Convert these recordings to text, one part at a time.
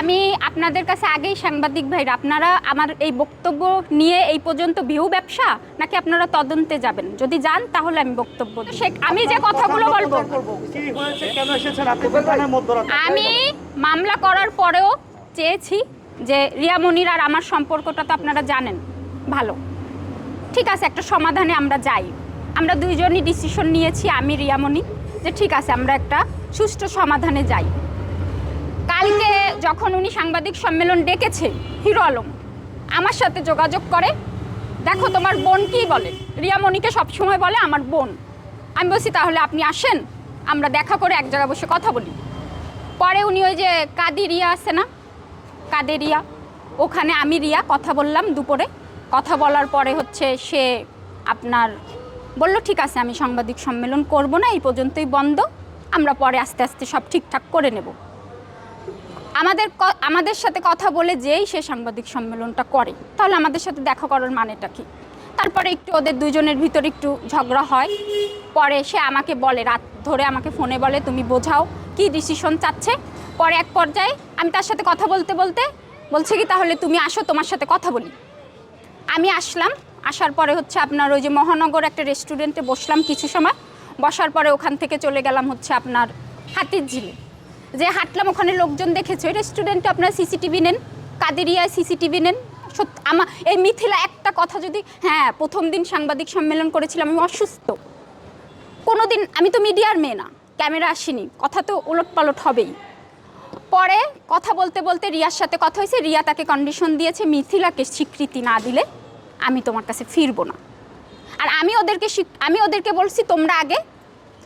আমি আপনাদের কাছে আগেই সাংবাদিক ভাইরা আপনারা আমার এই বক্তব্য নিয়ে এই পর্যন্ত ভিউ ব্যবসা নাকি আপনারা তদন্তে যাবেন? যদি যান তাহলে আমি বক্তব্য আমি যে কথাগুলো বলব। আমি মামলা করার পরেও চেয়েছি যে রিয়া মনির আর আমার সম্পর্কটা তো আপনারা জানেন। ভালো। ঠিক আছে একটা সমাধানে আমরা যাই। আমরা দুইজনই ডিসিশন নিয়েছি আমি রিয়ামণি যে ঠিক আছে আমরা একটা সুষ্ঠু সমাধানে যাই। কালকে যখন উনি সাংবাদিক সম্মেলন ডেকেছে, হিরো আলম, আমার সাথে যোগাযোগ করে, দেখো তোমার বোন কি বলে? রিয়ামণিকে সবসময় বলে, আমার বোন। আমি বলছি, তাহলে আপনি আসেন, আমরা দেখা করে এক জায়গায় বসে কথা বলি। পরে উনি ওই যে কাদিরিয়া আছে না? কাদেরিয়া ওখানে আমি রিয়া, কথা বললাম দুপুরে। কথা বলার পরে হচ্ছে সে আপনার বলল, ঠিক আছে, আমি সাংবাদিক সম্মেলন করব না, এই পর্যন্তই বন্ধ। আমরা পরে আস্তে আস্তে সব ঠিকঠাক করে নেব। আমাদের আমাদের সাথে কথা বলে যেই সে সাংবাদিক সম্মেলনটা করে, তাহলে আমাদের সাথে দেখা করার মানেটা কি? তারপরে একটু ওদের দুজনের ভিতর একটু ঝগড়া হয়, পরে সে আমাকে বলে, রাত ধরে আমাকে ফোনে বলে, তুমি বোঝাও কি ডিসিশন চাচ্ছে? পরে এক পর্যায়ে আমি তার সাথে কথা বলতে বলতে বলছে কি, তাহলে তুমি আসো, তোমার সাথে কথা বলি। আমি আসলাম, আসার পরে হচ্ছে আপনার ওই যে মহানগর একটা রেস্টুরেন্টে বসলাম কিছু সময়, বসার পরে ওখান থেকে চলে গেলাম হচ্ছে আপনার হাতির ঝিলে যে হাঁটলাম, ওখানে লোকজন দেখেছে। ওই রেস্টুরেন্টে আপনার সিসিটিভি নেন, কাদেরিয়ায় সিসিটিভি নেন। সত্যি আমার এই মিথিলা একটা কথা যদি হ্যাঁ প্রথম দিন সাংবাদিক সম্মেলন করেছিলাম, আমি অসুস্থ। কোনো দিন আমি তো মিডিয়ার মেয়ে না, ক্যামেরা আসেনি, কথা তো উলট পালট হবেই। পরে কথা বলতে বলতে রিয়ার সাথে কথা হয়েছে, রিয়া তাকে কন্ডিশন দিয়েছে, মিথিলাকে স্বীকৃতি না দিলে আমি তোমার কাছে ফিরবো না। আর আমি ওদেরকে আমি ওদেরকে বলছি, তোমরা আগে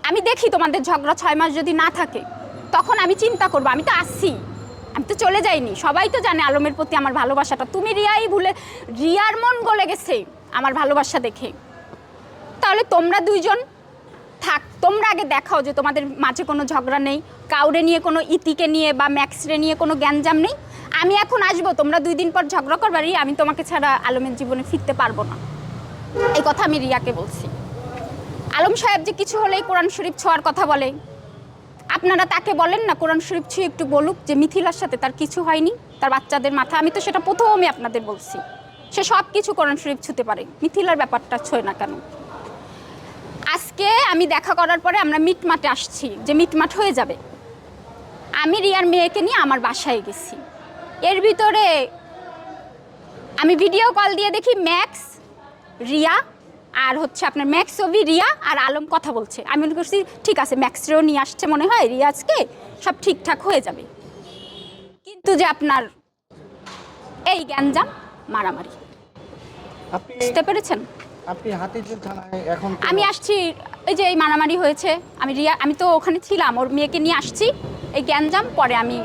আমি দেখি তোমাদের ঝগড়া ছয় মাস যদি না থাকে। তখন আমি চিন্তা করব, আমি তো আসছি। আমি তো চলে যাইনি। সবাই তো জানে আলমের প্রতি আমার ভালোবাসাটা। তুমি রিয়াই ভুলে, রিয়ার মন গলে গেছে আমার ভালোবাসা দেখে। তাহলে তোমরা দুইজন থাক, তোমরা আগে দেখাও যে তোমাদের মাঝে কোনো ঝগড়া নেই, কাউরে নিয়ে কোনো ইতিকে নিয়ে বা ম্যাক্সরে নিয়ে কোনো জ্ঞানজাম নেই। আমি এখন আসব, তোমরা দুই দিন পর ঝগড়া করবারই আমি তোমাকে ছাড়া আলমের জীবনে ফিরতে পারব না। এই কথা আমি রিয়াকে বলছি। আলম সাহেব যে কিছু হলেই কোরআন শরীফ ছোঁয়ার কথা বলে। আপনারা তাকে বলেন না, কোরআন শরীফ ছুঁয়ে একটু বলুক যে মিথিলার সাথে তার কিছু হয়নি, তার বাচ্চাদের মাথা। আমি তো সেটা প্রথমই আপনাদের বলছি। সে সব কিছু কোরআন শরীফ ছুতে পারে। মিথিলার ব্যাপারটা ছোঁয় না কেন? আজকে আমি দেখা করার পরে আমরা মিটমাটে আসছি যে মিটমাট হয়ে যাবে। আমি রিয়ার মেয়েকে নিয়ে আমার বাসায় গেছি। এর ভিতরে আমি ভিডিও কল দিয়ে দেখি ম্যাক্স, রিয়া আর হচ্ছে আপনার ম্যাক্স ছবি রিয়া আর আলম কথা বলছে। আমি মনে করছি ঠিক আছে ম্যাক্সরেও নিয়ে আসছে মনে হয় রিয়াজকে সব ঠিকঠাক হয়ে যাবে। কিন্তু যে আপনার এই গ্যাঞ্জাম মারামারি। আপনি বুঝতে পেরেছেন? আপনি হাতিঝিল থানায় এখন আমি আসছি এই যে এই মারামারি হয়েছে আমি রিয়া আমি তো ওখানে ছিলাম ওর মেয়েকে নিয়ে আসছি এই গ্যাঞ্জাম পরে আমি